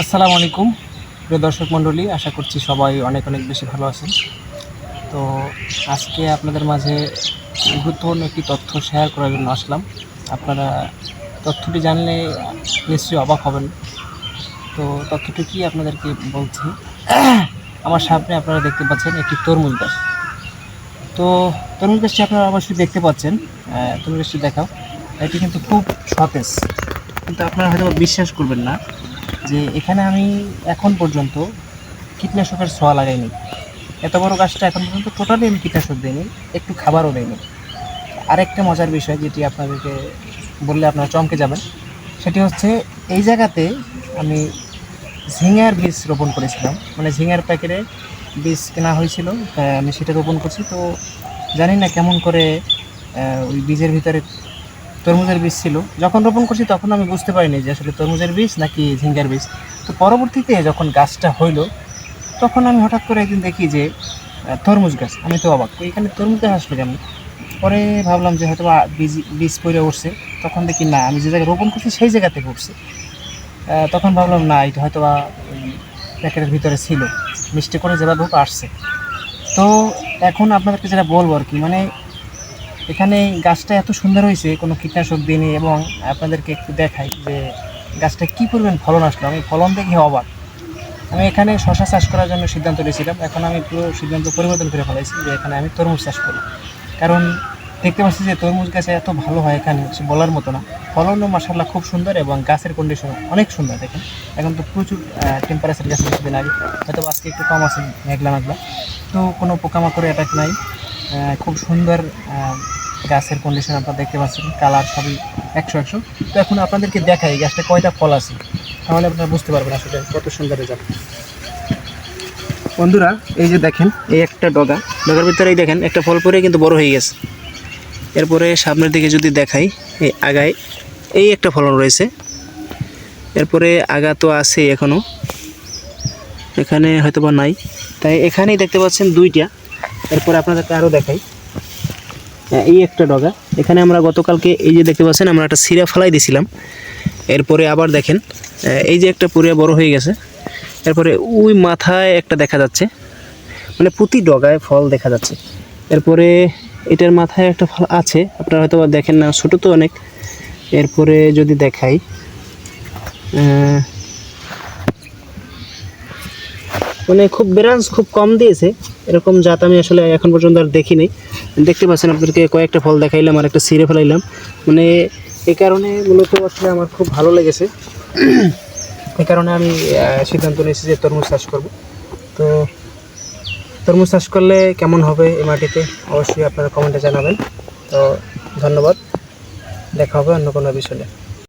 আসসালামু আলাইকুম, প্রিয় দর্শক মণ্ডলী, আশা করছি সবাই অনেক অনেক বেশি ভালো আছেন। তো আজকে আপনাদের মাঝে গুরুত্বপূর্ণ একটি তথ্য শেয়ার করার জন্য আসলাম। আপনারা তথ্যটি জানলে নিশ্চয়ই অবাক হবেন। তো তথ্যটি কি আপনাদেরকে বলছি? আমার সামনে আপনারা দেখতে পাচ্ছেন একটি তরমুজ গাছ। তো তরমুজ গাছটি আপনারা অবশ্যই দেখতে পাচ্ছেন। তরমুজ গাছটি দেখাও। এটি কিন্তু খুব সতেজ। কিন্তু আপনারা হয়তো বিশ্বাস করবেন না যে এখানে আমি এখন পর্যন্ত কীটনাশকের ছোঁয়া লাগাইনি। এত বড় গাছটা এখন পর্যন্ত টোটালি আমি কীটনাশক দিইনি, একটু খাবারও দিইনি। আরেকটা মজার বিষয় যেটি আপনাদেরকে বললে আপনারা চমকে যাবেন, সেটি হচ্ছে এই জায়গাতে আমি ঝিঙার বীজ রোপণ করেছিলাম। মানে ঝিঙার প্যাকেটে বীজ কেনা হয়েছিল আমি সেটা রোপণ করছি। তো জানি না কেমন করে ওই বীজের ভিতরে তরমুজের বীজ ছিল। যখন রোপণ করছি তখন আমি বুঝতে পারিনি যে আসলে তরমুজের বীজ নাকি ঝিঙ্গার বীজ। তো পরবর্তীতে যখন গাছটা হইল, তখন আমি হঠাৎ করে একদিন দেখি যে তরমুজ গাছ। আমি তো অবাক। এখানে তরমুজ গাছ আসলো কেমন? পরে ভাবলাম যে হয়তো বীজ বীজ পড়ে উঠছে। তখন দেখি না, আমি যে জায়গায় রোপণ করছি সেই জায়গাতে উঠছে। তখন ভাবলাম না, এটা হয়তো বা প্যাকেটের ভিতরে ছিল। মিষ্টি করে যেভাবে আসছে। তো এখন আপনাদেরকে যেটা বলব আর কি মানে এখানে গাছটা এত সুন্দর হয়েছে, কোনো কীটনাশক দিইনি এবং আপনাদেরকে একটু দেখাই যে গাছটা কী পরিমাণ ফলন আসলো। আমি ফলন দেখে অবাক। আমি এখানে শশা চাষ করার জন্য সিদ্ধান্ত নিয়েছিলাম। এখন আমি পুরো সিদ্ধান্ত পরিবর্তন করে ফেলাইছি যে এখানে আমি তরমুজ চাষ করি কারণ দেখতে পাচ্ছি যে তরমুজ গাছে এত ভালো হয় এখানে বলার মতো না। ফলনও মাসাল্লাহ খুব সুন্দর এবং গাছের কন্ডিশন অনেক সুন্দর দেখেন। এখন তো প্রচুর টেম্পারেচার গাছে কিছুদিন আগে। হয়তো আজকে একটু কম আছে মেঘলা মেঘলা তো কোনো পোকামাকড় অ্যাটাক নাই। খুব সুন্দর গাছের কন্ডিশন আপনারা দেখতে পাচ্ছেন কালার সবই একশো একশো। তো এখন আপনাদেরকে দেখাই এই গাছটা কয়টা ফল আছে। তাহলে আপনারা বুঝতে পারবেন আসলে কত সুন্দর রেজাল্ট বন্ধুরা, এই যে দেখেন, এই একটা ডগা। ডগার ভিতরে এই দেখেন, একটা ফল পরে কিন্তু বড় হয়ে গেছে। এরপরে সামনের দিকে যদি দেখাই, এই আগায়, এই একটা ফলন রয়েছে। এরপরে আগা তো আছে এখনও এখানে হয়তো বা নাই। তাই এখানেই দেখতে পাচ্ছেন দুইটা। এরপরে আপনাদেরকে আরও দেখাই। হ্যাঁ, এই একটা ডগা। এখানে আমরা গতকালকে এই যে দেখতে পাচ্ছেন আমরা একটা সিরা ফালাই দিছিলাম। এরপরে আবার দেখেন এই যে একটা পুরিয়া বড় হয়ে গেছে। এরপরে ওই মাথায় একটা দেখা যাচ্ছে। মানে প্রতি ডগায় ফল দেখা যাচ্ছে। এরপরে এটার মাথায় একটা ফল আছে আপনারা হয়তো দেখেন না ছোটো তো অনেক। এরপরে যদি দেখাই মানে খুব ব্রাঞ্চ খুব কম দিয়েছে। এরকম জাত আমি আসলে এখন পর্যন্ত আর দেখিনি। দেখতে পাচ্ছেন আপনাদেরকে কয়েকটা ফল দেখাইলাম আর একটা ছিঁড়ে ফেলাইলাম। মানে এ কারণে মূলত আসলে আমার খুব ভালো লেগেছে। এ কারণে আমি সিদ্ধান্ত নিয়েছি যে তরমুজ চাষ করব। তো তরমুজ চাষ করলে কেমন হবে এই মাটিতে? অবশ্যই আপনারা কমেন্টে জানাবেন। তো ধন্যবাদ। দেখা হবে অন্য কোনো বিষয়ে